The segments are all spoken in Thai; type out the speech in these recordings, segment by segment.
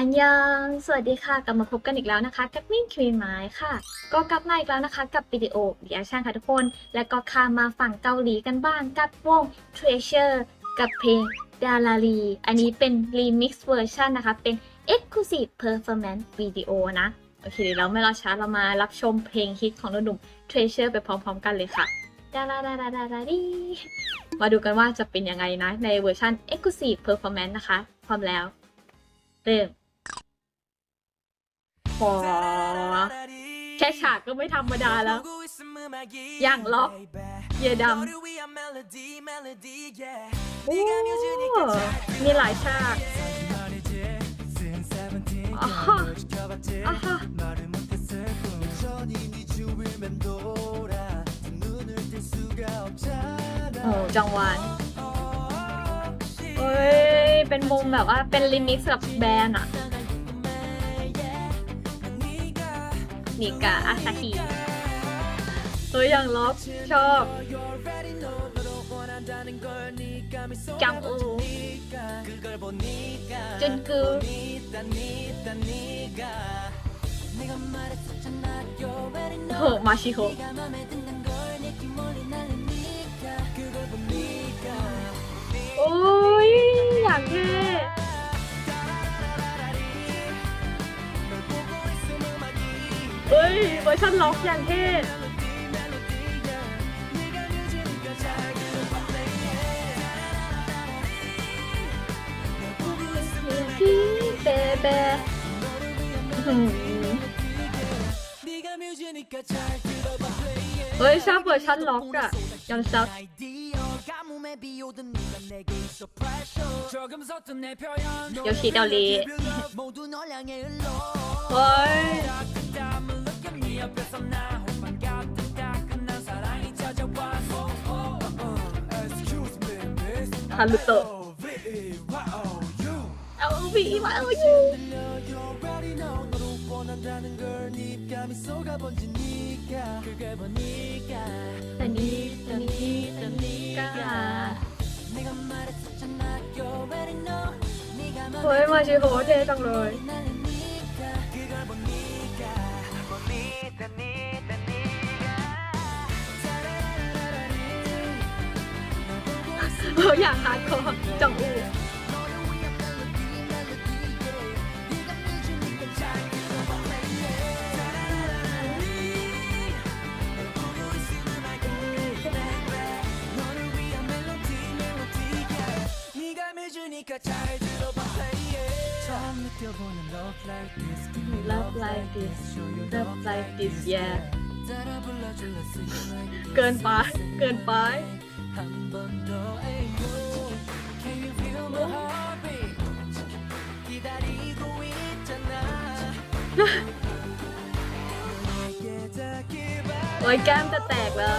อันยอง สวัสดีค่ะ กลับมาพบกันอีกแล้วนะคะ กับมิ่งคลีนไม้ค่ะ ก็กลับมาอีกแล้วนะคะ กับวิดีโอดีแอคชั่นค่ะทุกคน และก็ข้ามาฝั่งเกาหลีกันบ้างกับวง Treasure กับเพลงดาราลีอันนี้เป็น Remix Version นะคะ เป็น Exclusive Performance Video นะ โอเคเดี๋ยวเราไม่รอช้าเรามารับชมเพลงฮิตของหนุ่ม Treasure ไปพร้อมๆ กันเลยค่ะดาราดาราดาราลีมาดูกันว่าจะเป็นยังไงนะ ในเวอร์ชัน Exclusive Performance นะคะ พร้อมแล้ว เริ่ม พอแค่ฉากก็ไม่ธรรมดาแล้ว อย่างล็อกเยดำโอ้มีหลายฉากอ่าฮะอ่าฮะโอ้จังหวานเฮ้ย เป็นมุมแบบว่าเป็นลิมิกกับแบรนด์อะ นิกาอาซาฮิตัวอย่างล็อกชอบจังอูจุนกูโหมาชิโฮ เวอร์ชันล็อกอย่างเท่พี่เบเบเฮ้ยชอบเวอร์ชันล็อกอะยอนซับโยชิเด 네 옆에서 나 호빵 같은 따끈한 사랑이 찾아와 Excuse me miss 안 듣다 LV 와요 원한다는 걸 입감이 속아번지니까 그걸 보니까 니까 니까 니까 내가 말했었잖아 You already know 네가 말했었잖아 เราอยากฮาร์ดคอร์จังอูรับไลฟ์ดิสรับไล this Yeah เกินไป เกินไป 한번더 aim Can you feel my heartbeat 기다리고 있잖아 너에게 닿길 โอ้ยแก้มจะแตกแล้ว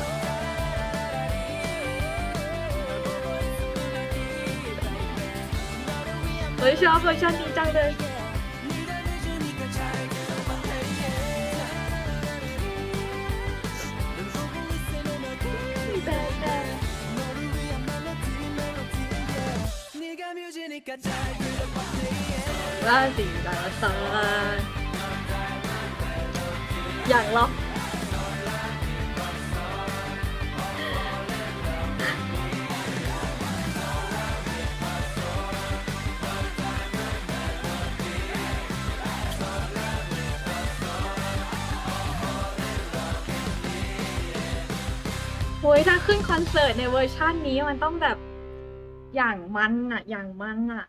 เฮ้ยชอบเวอร์ชันนี้จังเลย ล่าสีดาซาอย่างล็อกโอ้ยถ้าขึ้นคอนเสิร์ตในเวอร์ชั่นนี้มันต้องแบบ อย่างมันอะอย่างมันอะ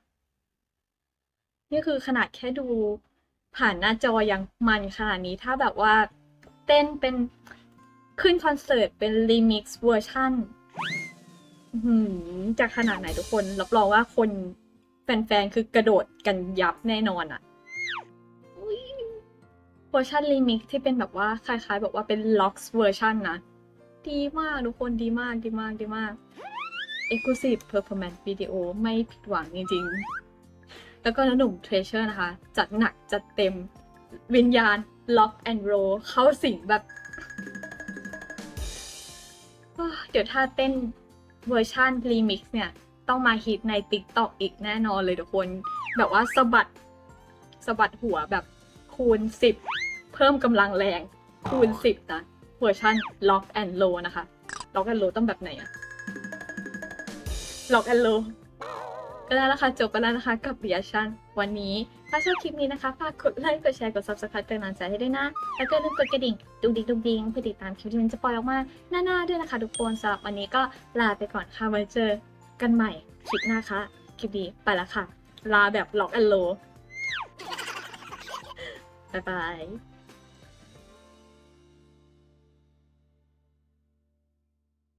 นี่คือขนาดแค่ดูผ่านหน้าจอยังมันขนาดนี้ถ้าแบบว่าเต้นเป็นขึ้นคอนเสิร์ตเป็นรีมิกซ์เวอร์ชันจะขนาดไหนทุกคน รับรองว่าคนแฟนๆ คือกระโดดกันยับแน่นอนอะเวอร์ชันรีมิกซ์ที่เป็นแบบว่าคล้ายๆ แบบว่าเป็นล็อกซ์เวอร์ชันนะ ดีมากทุกคนดีมากดีมากดีมาก Exclusive Performance Video ไม่ผิดหวังจริงๆ แล้วก็น้องหนุ่มเทรเชอร์นะคะ จัดหนักจัดเต็มวิญญาณล็อกแอนด์โรเข้าสิงแบบ เดี๋ยวถ้าเต้นเวอร์ชันรีมิกซ์เนี่ย ต้องมาฮิตใน TikTok อีกแน่นอนเลยทุกคน แบบว่าสะบัดสะบัดหัวแบบคูณ 10 เพิ่มกำลังแรงคูณ 10นะเวอร์ชัน Lock and Low นะคะ Lock and Low ต้องแบบไหนอะ Lock and Low ก็แล้วนะคะจบไปแล้วนะคะกับ reaction วันนี้ ถ้าชอบคลิปนี้นะคะฝากกดไลค์กดแชร์กด subscribe เป็นกำลังใจให้ด้วยนะ แล้วก็อย่าลืมกดกระดิ่งดุงดิงดุงดิงเพื่อติดตามคลิปที่มันจะปล่อยออกมาหน้าๆด้วยนะคะทุกคนสำหรับวันนี้ก็ลาไปก่อนค่ะไว้เจอกันใหม่คลิปหน้าค่ะคลิปนี้ไปแล้วค่ะ ลาแบบ lock and low บ๊ายบาย